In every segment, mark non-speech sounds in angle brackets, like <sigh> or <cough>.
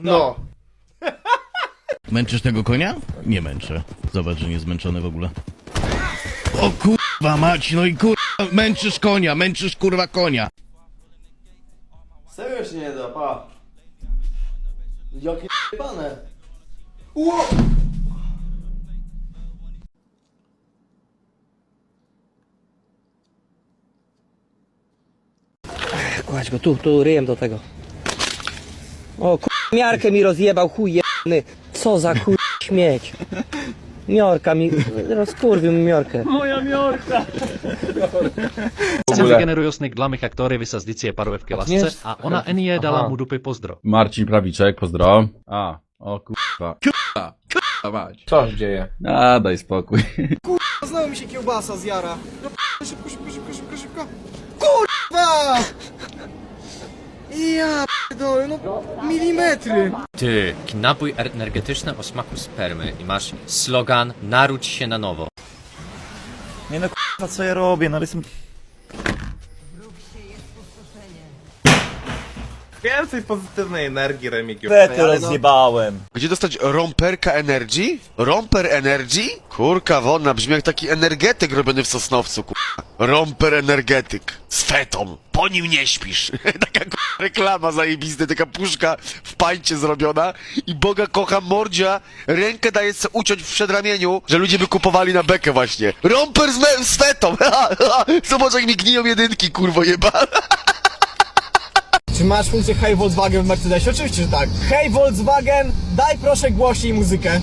No. <laughs> Męczysz tego konia? Nie męczę. Zobacz, że nie zmęczony w ogóle. O kurwa mać, no i kurwa, męczysz konia, męczysz kurwa konia. Serio się nie da, pa. Jakie pane. Ło! Kładź go tu, tu, ryjem do tego. O kur... miarkę mi rozjebał, chuj jebany. Co za chuj śmieć. Miorka mi, rozkurwił mi miorkę. Jsem vygeneruje dla mých aktory vysazdicie parówki lasce a ona Enie dala mu dupy pozdro. Marcin Prawiczek, pozdro. A, o kurwa. Kurwa, kurwa mać. Co się dzieje? A, daj spokój. Znowu mi się kiełbasa zjara. No p- szybko, szybko, szybko, szybko, szybko. Kurwa! Milimetry. Ty, napój energetyczny o smaku spermy i masz slogan Naródź się na nowo. Nie no k***a, co ja robię, no ale jestem... Więcej pozytywnej energii, Remigiusz. Wety rozjebałem. Gdzie dostać romperka Energy? Romper Energy? Kurka wonna, brzmi jak taki energetyk robiony w Sosnowcu, kurwa. Romper energetyk. Z fetą. Po nim nie śpisz. <laughs> taka kurwa, reklama zajebista, taka puszka w pańcie zrobiona i Boga kocha mordzia, rękę daje se uciąć w przedramieniu, że ludzie by kupowali na bekę właśnie. Romper z, me- z fetą. <laughs> Zobacz jak mi gniją jedynki, kurwo jeba. <laughs> Czy masz funkcję Hey Volkswagen w Mercedesie? Oczywiście, że tak. Hey Volkswagen, daj proszę głośniej muzykę.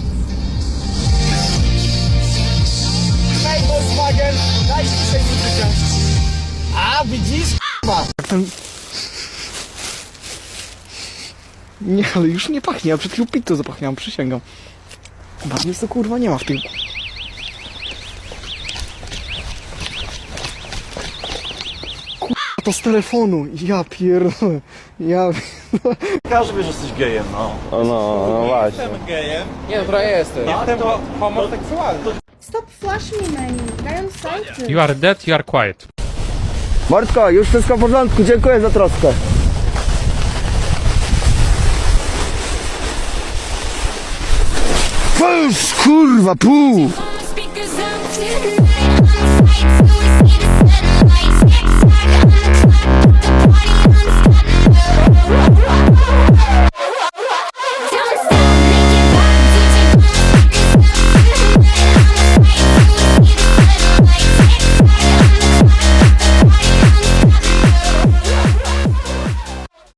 Hey Volkswagen, daj ciszej muzykę. A, widzisz? Nie, ale już nie pachnie, ja przed chwilą pizzą zapachniałam, przysięgam. Nic to kurwa nie ma w tym. To z telefonu, ja pierdolę, ja... Każdy wie, że jesteś gejem, no. No, no właśnie. Jestem gejem. Nie, no trochę jestem. Jestem homoseksualny. Stop flash me, man. Daj on sajty. You are dead, you are quiet. Mordko, już wszystko w porządku, dziękuję za troskę. Pusz, kurwa, pół! Yeah.